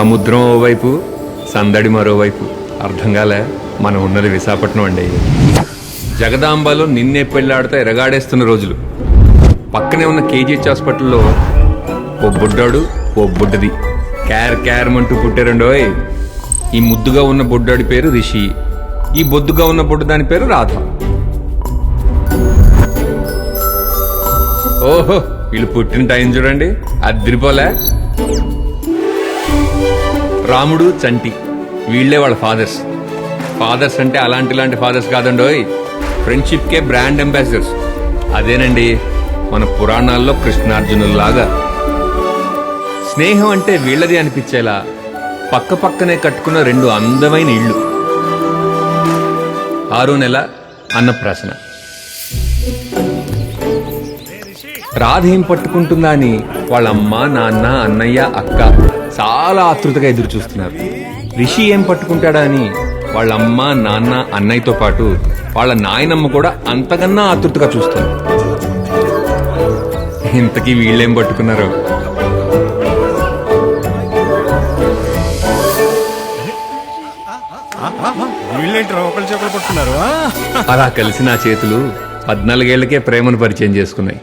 సముద్రం ఓవైపు సందడి మరోవైపు. అర్థం కాలే మనం ఉన్నది విశాఖపట్నం అండి. జగదాంబలో నిన్నే పెళ్ళాడితే ఎరగాడేస్తున్న రోజులు. పక్కనే ఉన్న కేజీహెచ్ హాస్పిటల్లో ఓ బుడ్డాడు ఓ బుడ్డది. క్యార్ క్యారమంటూ పుట్టారండోయ్ ఈ ముద్దుగా ఉన్న బుడ్డాడి పేరు రిషి. ఈ బొద్దుగా ఉన్న బుడ్డ దాని పేరు రాధ. ఓహో వీళ్ళు పుట్టిన టైం చూడండి. అద్దరిపోలే రాముడు చంటి. వీళ్ళే వాళ్ళ ఫాదర్స్ ఫాదర్స్ అంటే అలాంటి ఇలాంటి ఫాదర్స్ కాదండోయ్ ఫ్రెండ్షిప్కే బ్రాండ్ అంబాసిడర్స్ అదేనండి మన పురాణాల్లో కృష్ణార్జునుల్లాగా స్నేహం అంటే వీళ్ళది అనిపించేలా పక్క పక్కనే కట్టుకున్న రెండు అందమైన ఇళ్ళు. ఆరో నెల అన్నప్రాసన. రాధ ఏం పట్టుకుంటుందా అని వాళ్ళ అమ్మ నాన్న అన్నయ్య అక్క చాలా ఆతృతగా ఎదురు చూస్తున్నారు రిషి ఏం పట్టుకుంటాడా అని వాళ్ళ అమ్మ నాన్న అన్నయ్యతో పాటు వాళ్ళ నాయనమ్మ కూడా అంతకన్నా ఆతృతగా చూస్తుంది. ఇంతకీ వీళ్ళేం పట్టుకున్నారు? అలా కలిసి నా చేతులు పద్నాలుగేళ్ళకే ప్రేమను పరిచయం చేసుకున్నాయి.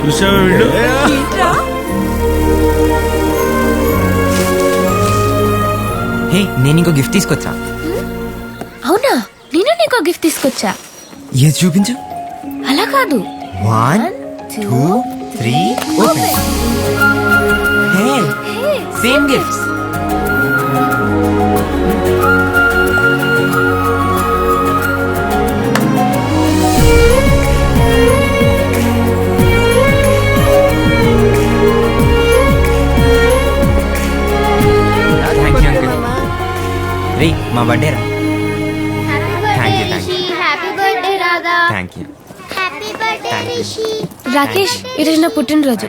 చూసావా వీళ్ళు హే నేను ఇంకో గిఫ్ట్ తీసుకొచ్చా? అవునా? నేను నీకు గిఫ్ట్ తీసుకొచ్చా? ఏది చూపించు? అలా కాదు. One two three open hey same gifts మా బర్త్డే రా. థ్యాంక్ యూ రాకేష్ ఈరోజు నా పుట్టినరోజు.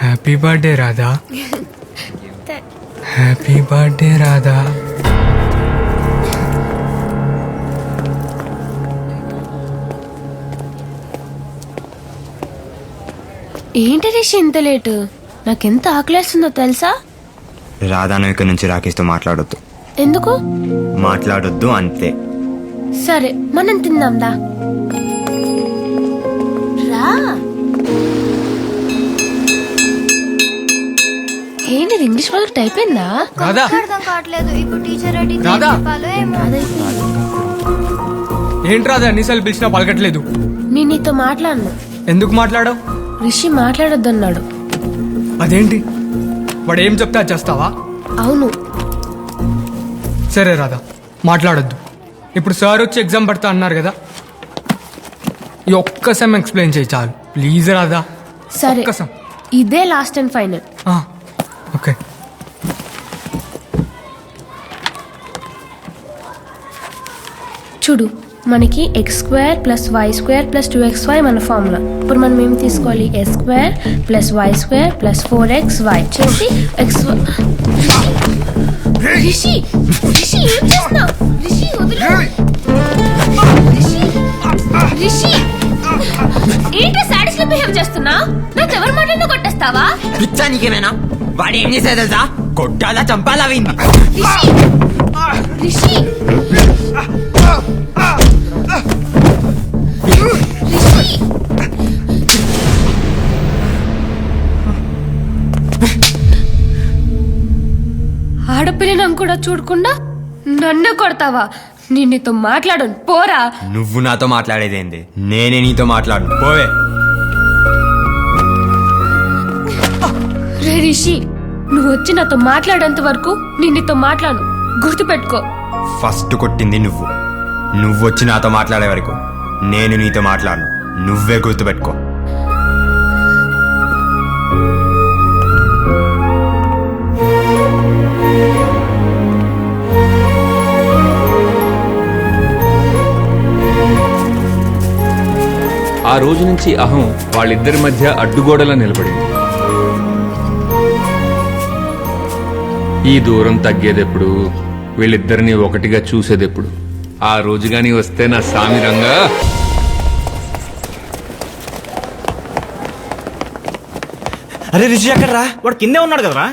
Happy birthday Radha happy birthday Radha ఏంటి రిషి ఇంత లేటు? నాకెంత ఆకలేస్తుందో తెలుసా? రాధాను ఇక్కడ నుంచి రాకేష్తో మాట్లాడొద్దు. ఎందుకు? మాట్లాడొద్దు అంతే. సరే మనం తిందాందా రా. ఏంటి ఇంగ్లీష్ వాళ్ళకి టైప్ అయిందా? రాధా. అర్థం కావట్లేదు. ఇప్పుడు టీచర్ అడిగితే ఏం రాధా. చెప్పాలో ఏమో. ఎన్నిసార్లు పిలిచినా పలకట్లేదు. నేను నీతో మాట్లాడను. ఎందుకు మాట్లాడవు? రిషి మాట్లాడొద్దన్నాడు. అదేంటి? వాడు ఏం చెప్తే అది చేస్తావా? అవును. సరే రాధా మాట్లాడొద్దు. ఇప్పుడు సార్ వచ్చి ఎగ్జామ్ పడతా అన్నారు కదా ఈ ఒక్క సెమ్ ఎక్స్ప్లెయిన్ చేయి చాలు. ప్లీజ్ రాధా సరే ఒక్క సెమ్ ఇదే లాస్ట్ అండ్ ఫైనల్ ఓకే. చూడు మనకి x square plus y square plus two x y మన ఫార్ములా. ఇప్పుడు మనం ఏం తీసుకోవాలి? X square plus y square plus four x y చేసి ఎక్స్ రిషి! రిషి ఏం చేస్తున్నావు? రిషి వదిలు. రిషి రిషి. ఏంటి సాడీస్లో బిహేవ్ చేస్తున్నా? నాకు ఎవరి మాటలను కొట్టేస్తావా? పిచ్చా నీకేమైనా? వాడు ఏం చేసేది తెలుసా? కొట్టాలా చంపాలా వింది రిషి రిషి! రిషి! ఆడపిల్లని కూడా చూడకుండా నన్ను కొడతావా? నేను నీతో మాట్లాడను. పోరా. నువ్వు నాతో మాట్లాడేదేంది? నేనే నీతో మాట్లాడు పోవే. రే రిషి నువ్వు వచ్చి నాతో మాట్లాడేంత వరకు నేను నీతో మాట్లాడు గుర్తుపెట్టుకో. ఫస్ట్ కొట్టింది నువ్వు. నువ్వు వచ్చి నాతో మాట్లాడే వరకు నేను నీతో మాట్లాడను. నువ్వే గుర్తుపెట్టుకో. ఆ రోజు నుంచి అహం వాళ్ళిద్దరి మధ్య అడ్డుగోడలా నిలబడింది. ఈ దూరం తగ్గేదెప్పుడు? వీళ్ళిద్దరిని ఒకటిగా చూసేదెప్పుడు? ఆ రోజు గాని వస్తే నా సామి రంగా. అరే రిషి ఎక్కడరా వాడు కిందే ఉన్నాడు కదరా.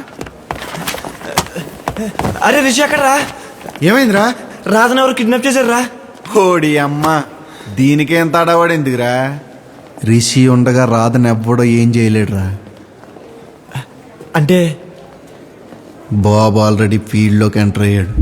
అరే రిషి ఎక్కడరా ఏమైందిరా? రాజన్ ఎవరు కిడ్నాప్ చేశారా ఓడి అమ్మ దీనికే ఎంత అడవాడేందుకురా రిషి ఉండగా రాధని ఎవ్వడో ఏం చేయలేడురా. అంటే? బాబు ఆల్రెడీ ఫీల్డ్లోకి ఎంటర్ అయ్యాడు.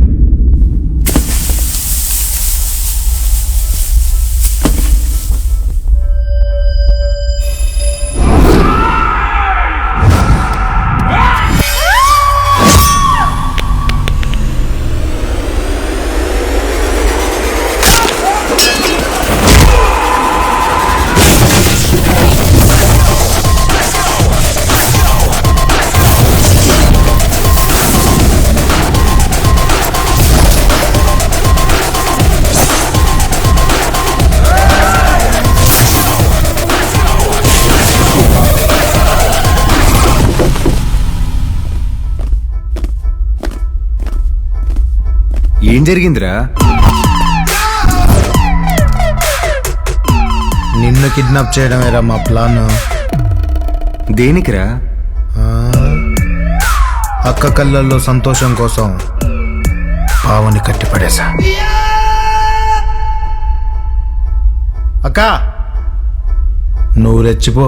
ఏం జరిగిందిరా? నిన్ను కిడ్నాప్ చేయడమేరా మా ప్లాన్ దేనికిరా? అక్క కళ్ళల్లో సంతోషం కోసం పావని కట్టిపడేశా అక్క! నువ్వు రెచ్చిపో.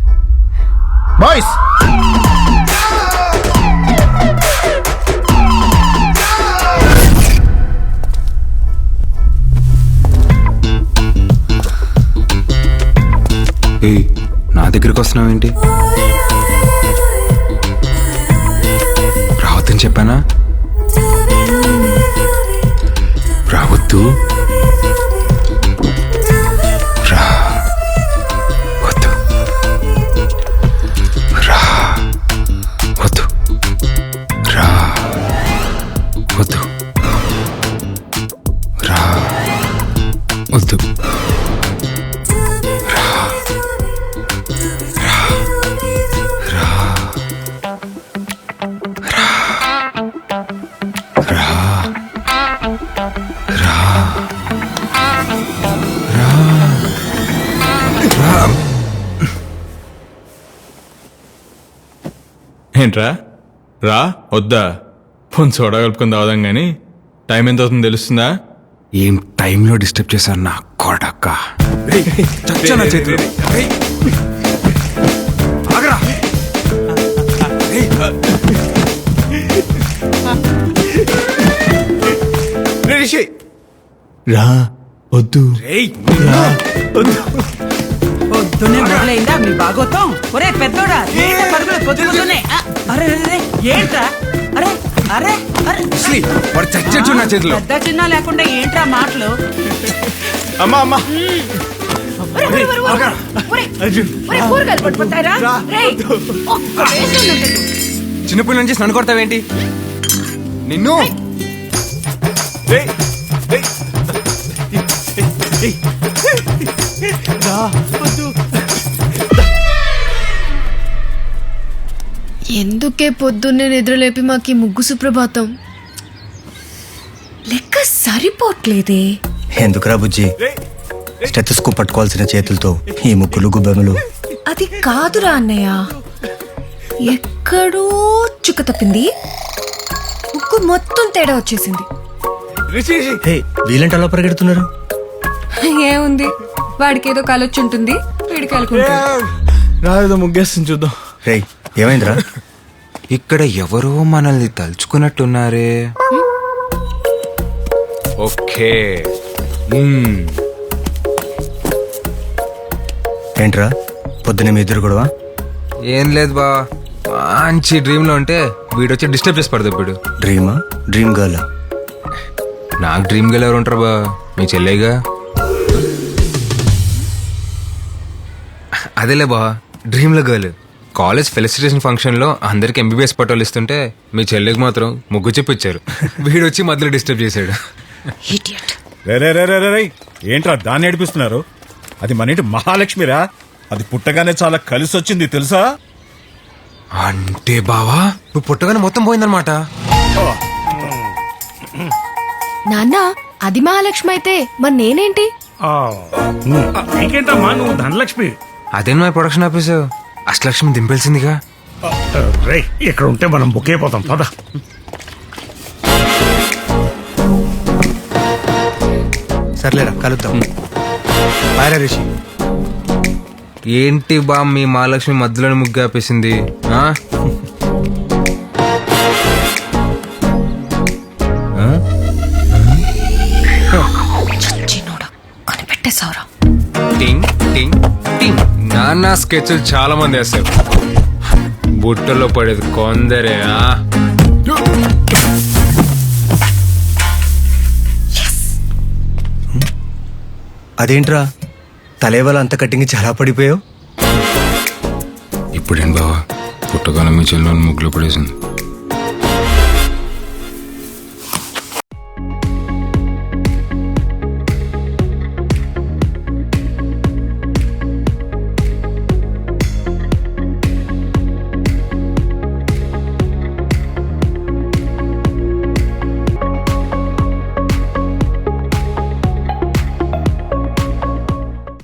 బాయ్స్ నా వస్తున్నావు ఏంటి రావద్దని చెప్పానా? ఏంట్రా? రా వద్దా. ఫోన్ సోడా కలుపుకొని తాగుదాం కానీ టైం ఎంత అవుతుందో తెలుస్తుందా? ఏం టైంలో డిస్టర్బ్ చేశారు నా కొడక? చచ్చా నా చేతిలో? ఆగరా. రా వద్దు. మొదలైందా మీ బాగోతం ఒరే పెద్దోడా అరే అరే, అరే ఏంట్రా? అరే అరే అరే. వాడు చచ్చచ్చు నా చేతిలో. పెద్ద చిన్న లేకుండా ఏంట్రా మాటలు? అమ్మా అమ్మా. ఒరే, ఒరే, ఒరే, ఒరే, ఒరే, ఒరే, కూరగాయలు పట్టుకుంటారా రేయ్, ఒక్క వేసుకొని ఉంటుంది. చిన్నపిల్ల నుంచి నన్ను కొడతావేంటి? నిన్ను? ఎందుకే పొద్దున్నే నిద్రలేపి మాకి ముగ్గు సుప్రభాతం. లెక్క సరిపోట్లేదే. ఎందుకురా బుజ్జి? స్టెతస్కోప్ పట్టుకోవాల్సిన చేతులతో ఈ ముక్కులు గుబ్బెములు. అది కాదురా అన్నయ్య. ఎక్కడో చుక్క తప్పింది. ముక్కు మొత్తం తేడా వచ్చేసింది. హే వీళ్ళంటే అలా పరిగెడుతున్నారు? ఏముంది? వాడికి ఏదో కలొచ్చి ఉంటుంది వీడికి అనుకుంటాడు రాదు ముగ్గేస్తుంది చూద్దాం. రే ఏమైందిరా? ఇక్కడ ఎవరో మనల్ని తలుచుకున్నట్టున్నారే. ఓకే. ఏంట్రా? పొద్దునే మీ ఇద్దరు గొడవ? ఏం లేదు బా. మంచి డ్రీమ్లో ఉంటే వీడొచ్చి డిస్టర్బ్ చేసి పడదు ఇప్పుడు డ్రీమా? డ్రీమ్ గర్ల్ నాకు డ్రీమ్ గల్ ఎవరు ఉంటారు బా? మీ చెల్లేగా అదేలే బా. డ్రీమ్లో గర్ల్. కాలేజ్ ఫెలిసిటేషన్ ఫంక్షన్లో అందరికి ఎంబీబీఎస్ పట్టాలు ఇస్తుంటే మీ చెల్లెకి మాత్రం ముగ్గు చెప్పిచ్చారు వీడొచ్చి మధ్యలో డిస్టర్బ్ చేశాడు. రే రే రే రే రే రే. ఏంట్రా దాన్ని ఏడిపిస్తున్నారు? అది మన ఇంటి మహాలక్ష్మిరా? అది పుట్టగానే చాలా కలిసి వచ్చింది తెలుసా? అంటే బావా నువ్వు పుట్టగానే మొత్తం పోయిందనమాట నాన్న అది మహాలక్ష్మి అయితే మరి నేనేంటి? నీకేంటమ్మా నువ్వు ధనలక్ష్మి? అదే మా ప్రొడక్షన్ ఆఫీసు అష్టలక్ష్మి దింపాల్సిందిగా రే ఇక్కడ ఉంటే మనం బుక్ అయిపోతాం పద. సర్లేరా కలుద్దాం. బాయ్ రా రిషి. ఏంటి బా మీ మహాలక్ష్మి మధ్యలోనే ముగ్గు ఆపేసింది ఆ? నానా స్కెచ్లు చాలా మంది వేస్తారు. బుట్టలో పడేది కొందరే? అదేంట్రా? తలేవల అంత కట్టింగ్ చాలా పడిపోయావు? ఇప్పుడేం బావా? పుట్టగానే మీ చెల్లెలు ముగ్గులో పడేసింది.